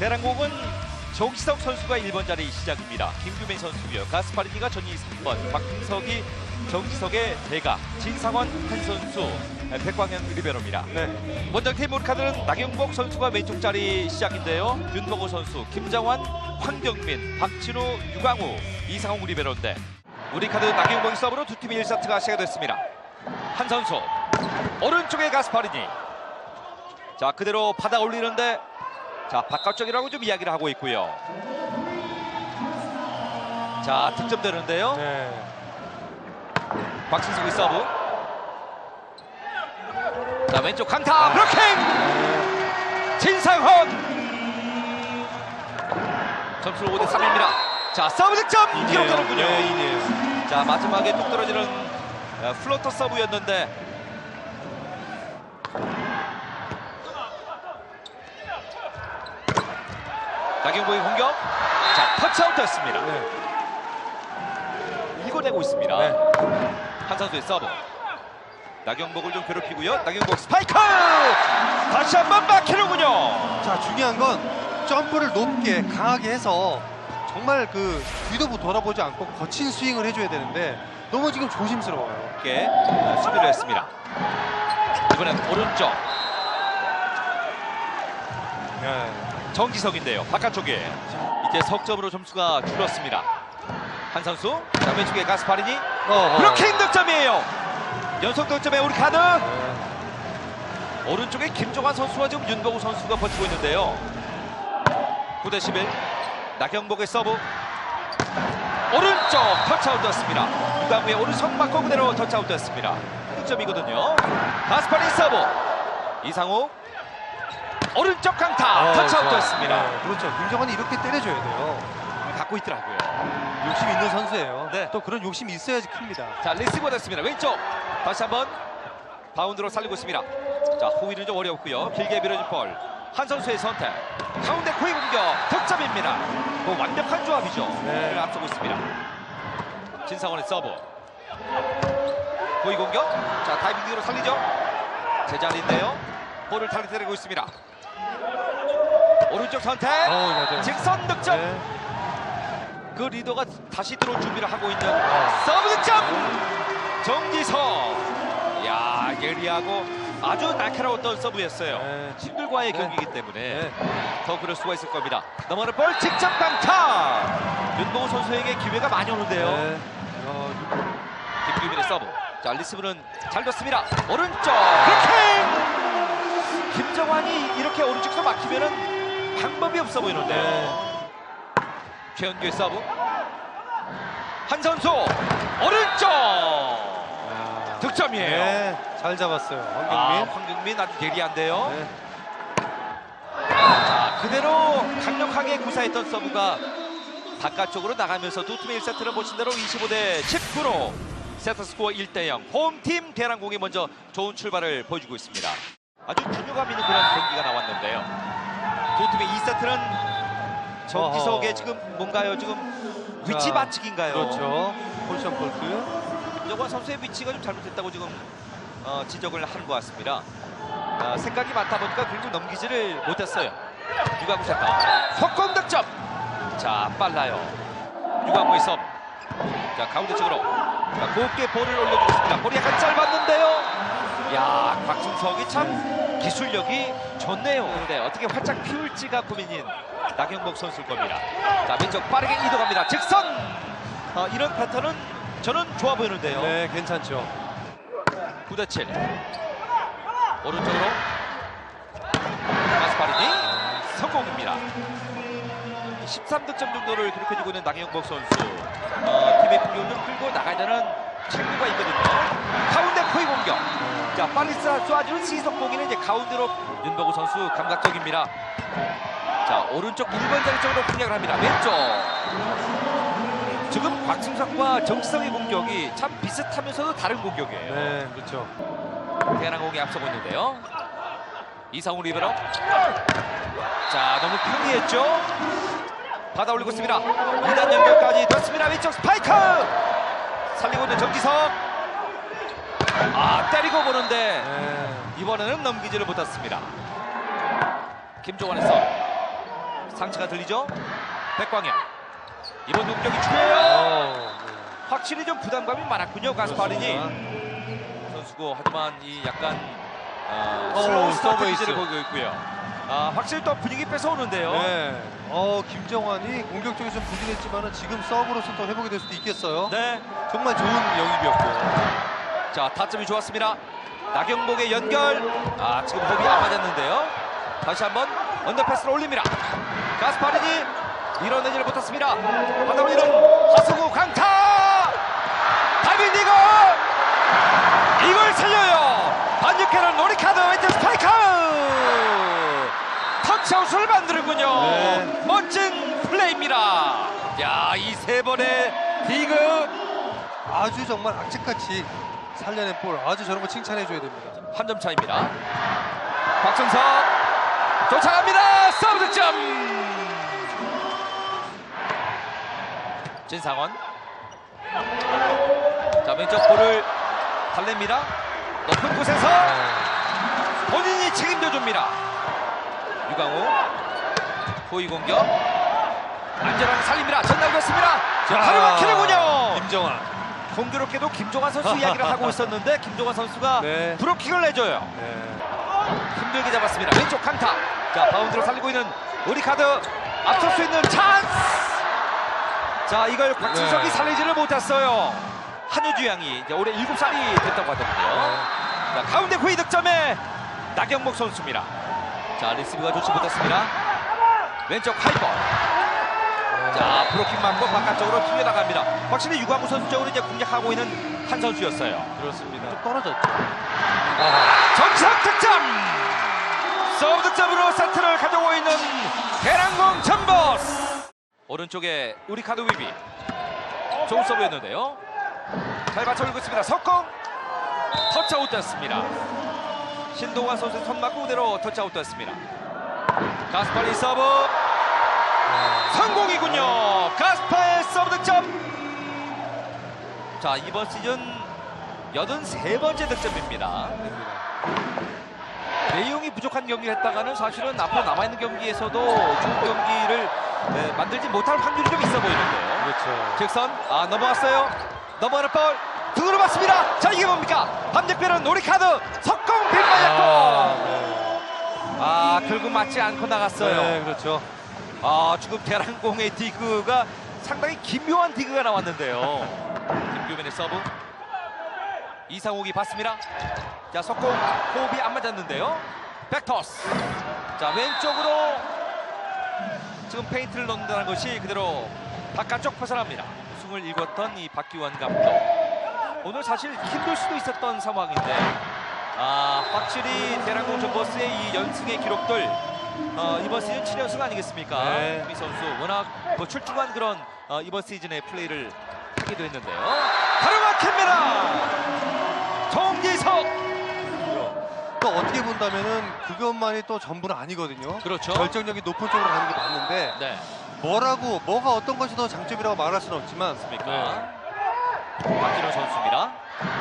대한항공은 정시석 선수가 1번 자리 시작입니다. 김규민 선수고요. 가스파리니가 전위 3번, 박흥석이 정지석의 대가, 진상원 한 선수, 백광현 리베로입니다. 네. 먼저 팀 우리카드는 나경복 선수가 왼쪽 자리 시작인데요. 윤보고 선수, 김장환, 황경민, 박진우, 유광우, 이상홍 리베로인데 우리 카드 나경복의 서브로 두 팀의 1세트가 시작됐습니다. 한 선수 오른쪽에 가스파리니 자 그대로 받아 올리는데 자 바깥쪽이라고 좀 이야기를 하고 있고요. 자 득점 되는데요. 네. 박진석의 서브. 자 왼쪽 강타 블로킹. 진상헌. 점수는 5대 3입니다. 자 서브 득점 기록되는군요. 네. 자 마지막에 뚝 떨어지는 어, 플로터 서브였는데 나경보의 공격. 자 터치아웃 됐습니다. 네. 이겨내고 있습니다. 네. 한 선수의 서브. 나경복을 좀 괴롭히고요. 나경복 스파이크! 다시 한 번 막히는군요. 자, 중요한 건 점프를 높게 강하게 해서 정말 그 뒤도 돌아보지 않고 거친 스윙을 해줘야 되는데 너무 지금 조심스러워요. 이렇게 어, 수비를 했습니다. 이번엔 오른쪽 네. 정지석인데요. 바깥쪽에 이제 석점으로 점수가 줄었습니다. 한 선수 자, 왼쪽에 가스파리니 어, 어. 블로킹 득점이에요. 연속 득점에 우리 카드 네. 오른쪽에 김종환 선수와 지금 윤보구 선수가 버티고 있는데요. 9대 11 나경복의 서브 오른쪽 터치아웃 됐습니다. 유강우의 오른손 맞고 그대로 터치아웃 됐습니다. 득점이거든요. 가스파리 서브 이상욱 오른쪽 강타 어, 터치아웃됐습니다. 네, 그렇죠. 김정환이 이렇게 때려줘야 돼요. 갖고 있더라고요. 욕심 있는 선수예요. 네. 또 그런 욕심이 있어야지 큽니다. 자 리시버 됐습니다. 왼쪽 다시 한번 바운드로 살리고 있습니다. 자 호위는 좀 어려웠고요. 길게 밀어준 볼. 한 선수의 선택. 가운데 코이 공격 득점입니다. 뭐 완벽한 조합이죠. 네. 를 앞서고 있습니다. 진상원의 서브. 코이 공격. 자 타이밍으로 살리죠. 제자리인데요. 볼을 탈퇴되고 있습니다. 오른쪽 선택. 어우, 맞아요. 직선 득점. 네. 그 리더가 다시 들어올 준비를 하고 있는 서브 득점 정지석 야 예리하고 아주 날카로웠던 서브였어요 네. 친들과의 네. 경기이기 때문에 네. 더 그럴 수가 있을 겁니다 넘어가는 볼 직접 강타 윤봉우 선수에게 기회가 많이 오는데요 네. 어, 김규민의 서브 자 리스브는 잘 뒀습니다 오른쪽 그렇게 김정환이 이렇게 오른쪽에서 막히면은 방법이 없어 보이는데요 네. 최현규의 서브 한 선수 오른쪽 아. 득점이에요 네. 잘 잡았어요. 아, 황경민. 황경민 아주 예리한데요 네. 자, 그대로 강력하게 구사했던 서브가 바깥쪽으로 나가면서 두 팀의 1세트를 보신 대로 25대 19로 세트 스코어 1대 0 홈팀 대한항공이 먼저 좋은 출발을 보여주고 있습니다 아주 균형감 있는 그런 경기가 나왔는데요 두 팀의 2세트는 정기석의. 지금 뭔가요 지금 위치 자, 맞추기인가요 그렇죠. 포지션 폴스. 김정환 선수의 위치가 좀 잘못됐다고 지금 어, 지적을 하는 것 같습니다. 어, 생각이 많다 보니까 결국 넘기지를 못했어요. 유광우 센터 속공 득점. 자 빨라요. 유광우의 섭. 자 가운데 쪽으로 자, 곱게 볼을 올려주고 있습니다. 볼이 약간 짧았는데요. 야 곽준석이 참 기술력이 좋네요. 네, 어떻게 활짝 피울지가 고민인 나경복 선수일 겁니다. 자 왼쪽 빠르게 이동합니다. 직선. 어, 이런 패턴은 저는 좋아 보이는데요. 네, 괜찮죠. 9대 7 오른쪽으로 마스파리니 성공입니다 13득점 정도를 기록해주고 있는 나경복 선수 어, 팀의 공격을 좀 끌고 나가야 되는 책무가 있거든요 포위 공격 자 쏴, 쏴주는 시석공이는 이제 가운데로 윤보구 선수 감각적입니다 자 오른쪽 1번 자리 쪽으로 공략을 합니다 왼쪽 지금 곽승석과 정지성의 공격이 참 비슷하면서도 다른 공격이에요 네, 그렇죠. 대한항공이 앞서고 있는데요. 이상우 리베로. 자, 너무 편리했죠? 받아 올리고 있습니다. 2단 연결까지 됐습니다. 왼쪽 스파이크! 살리고 있는 정기석. 아, 때리고 보는데 네. 이번에는 넘기지를 못했습니다. 김종환의 서 상체가 들리죠? 백광현. 이번 공격이 중요해요. 어, 네. 확실히 좀 부담감이 많았군요. 그렇습니다. 선수고 하지만 이 약간 어, 어, 슬로우 스타트 서브 기제를 에이스. 보이고 있고요. 아, 확실히 또 분위기 뺏어오는데요. 네. 어, 김정환이 공격적이 좀 부진했지만은 지금 서브로서 더 회복이 될 수도 있겠어요. 네. 정말 좋은 영입이었고요. 자, 타점이 좋았습니다. 나경복의 연결. 아, 지금 호흡이 안 맞았는데요. 다시 한번 언더패스를 올립니다. 가스파린이 밀어내지를 못했습니다. 올리는 하수구 강타! 다빈 디거! 이걸 살려요! 반격해는 노리카드 왼쪽 스파이크! 터치아웃을 만드는군요. 네. 멋진 플레이입니다. 야, 이 세 번의 디그 아주 정말 악착같이 살려낸 볼 아주 저런 거 칭찬해줘야 됩니다. 한 점 차입니다. 박정석 도착합니다. 서브 득점. 진상원. 자 왼쪽 볼을 달랩니다. 높은 곳에서 본인이 책임져 줍니다. 유강호 호위 공격 안전하게 살립니다. 전달됐습니다. 자, 바로 막히는군요. 김정환. 공교롭게도 김종환 선수 이야기를 하고 있었는데 김종환 선수가 네. 브로킹을 내줘요. 네. 힘들게 잡았습니다. 왼쪽 강타. 자 바운드로 살리고 있는 우리 카드 앞설 수 있는 찬스. 자 이걸 곽진석이 네. 살리지를 못했어요. 한효주 양이 이제 올해 7살이 됐다고 하더라고요. 자 가운데 후위 득점에 나경목 선수입니다. 자 리시브가 좋지 못했습니다. 왼쪽 하이볼. 자 브로킹 맞고 바깥쪽으로 튕겨 나갑니다. 확실히 유광우 선수 쪽으로 이제 공략하고 있는 한 선수였어요. 그렇습니다. 좀 떨어졌죠. 아, 정석 득점! 서브 득점으로 세트를 가져오고 있는 대랑공 전버스! 오른쪽에 우리 카드 위비 좋은 서브였는데요. 잘 맞춰주고 있습니다. 석공! 터치아웃 됐습니다. 신동환 선수 손 맞고 그대로 터치아웃 됐습니다. 가스파리 서브 성공이군요. 가스파의 서브 득점! 자 이번 시즌 83번째 득점입니다. 내용이 부족한 경기를 했다가는 사실은 앞으로 남아있는 경기에서도 좋은 경기를 네, 만들지 못할 확률이 좀 있어 보이는데요. 그렇죠. 직선 아 넘어갔어요. 넘어가는 볼 등으로 맞습니다. 자 이게 뭡니까? 반대편은 우리카드 석공 빗맞았고 아, 네. 아 결국 맞지 않고 나갔어요. 네, 그렇죠. 아 지금 대랑공의 디그가 상당히 기묘한 디그가 나왔는데요. 김규민의 서브 이상욱이 받습니다. 자 석공 호흡이 안 맞았는데요. 백토스. 자 왼쪽으로 지금 페인트를 넣는다는 것이 그대로 바깥쪽 벗어납니다. 우승을 일궜던 이 박기원 감독. 오늘 사실 힘들 수도 있었던 상황인데 아 확실히 대랑공 전버스의 이 연승의 기록들 어, 이번 시즌 7연승 아니겠습니까? 네. 이 선수 워낙 뭐 출중한 그런 어, 이번 시즌의 플레이를 하기도 했는데요. 바로 막힙니다. 정기석. 또 어떻게 본다면은 그것만이 또 전부는 아니거든요. 그렇죠. 결정력이 높은 쪽으로 가는 게 맞는데 네. 뭐라고 뭐가 어떤 것이 더 장점이라고 말할 수는 없지만 맞습니까? 네. 박진호 선수입니다.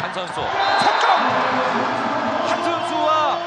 한 선수. 석공! 한 선수와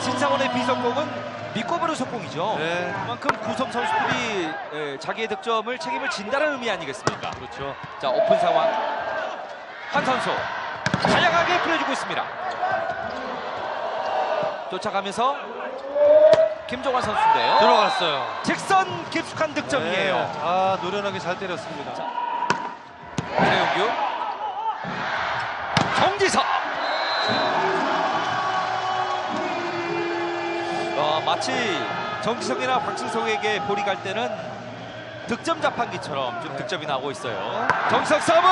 신상원의 비석공은 보는 석공이죠. 네. 그만큼 구성 선수들이 에, 자기의 득점을 책임을 진다는 의미 아니겠습니까? 그렇죠. 자 오픈 상황 한 선수 다양하게 뿌려주고 있습니다 쫓아가면서 김종환 선수인데요 들어갔어요. 직선 깊숙한 득점이에요 네. 아 노련하게 잘 때렸습니다. 최용규 정지석 마치 정지석이나 박진석에게 볼이 갈 때는 득점 자판기처럼 좀 득점이 나오고 있어요 정지석 서브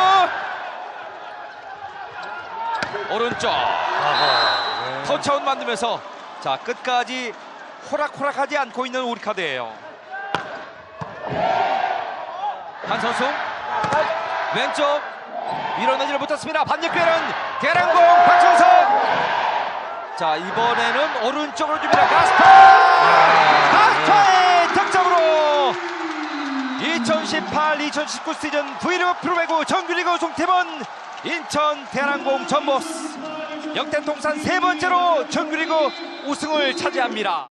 오른쪽 아하. 네. 터치아웃 만들면서 자 끝까지 호락호락하지 않고 있는 우리 카드예요. 한 선수 왼쪽 밀어내지를 못했습니다. 반대편은 대랑공 박정석. 자 이번에는 오른쪽으로 줍니다. 가스파 가스파의 득점으로 2018-2019 시즌 V리그 프로배구 정규리그 우승팀은 인천 대랑공 전보스 역대 통산 세 번째로 정규리그 우승을 차지합니다.